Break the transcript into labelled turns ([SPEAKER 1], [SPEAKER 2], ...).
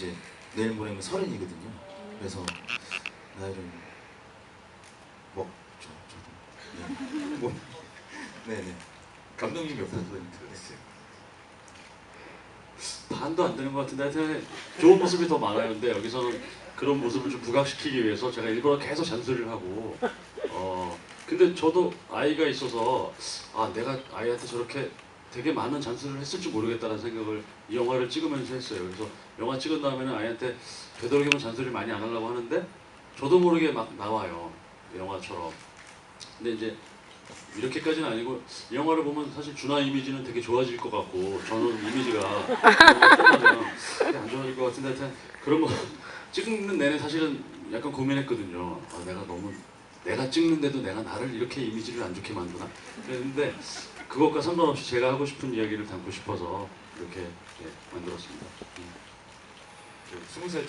[SPEAKER 1] 이제 내일 모레면 서른이거든요. 그래서 나이를 먹죠 저도. 네. 뭐, 네네. 감독님 옆에서 들었어요.
[SPEAKER 2] 반도 안 되는 것 같은데 하여튼 좋은 모습이 더 많아요. 근데 여기서는 그런 모습을 좀 부각시키기 위해서 제가 일부러 계속 잔소리를 하고 어 근데 저도 아이가 있어서 아 내가 아이한테 저렇게 되게 많은 잔소리를 했을지 모르겠다는 생각을 이 영화를 찍으면서 했어요. 그래서 영화 찍은 다음에는 아이한테 되도록이면 잔소리를 많이 안 하려고 하는데 저도 모르게 막 나와요. 영화처럼. 근데 이제 이렇게까지는 아니고 이 영화를 보면 사실 준하 이미지는 되게 좋아질 것 같고 저는 이미지가 안 좋아질 것 같은데 하여튼 그런 거 찍는 내내 사실은 약간 고민했거든요. 아, 내가 너무 내가 찍는데도 내가 나를 이렇게 이미지를 안 좋게 만드나 그랬는데 그것과 상관없이 제가 하고 싶은 이야기를 담고 싶어서 이렇게 예, 만들었습니다. 음.
[SPEAKER 3] 그 스무 살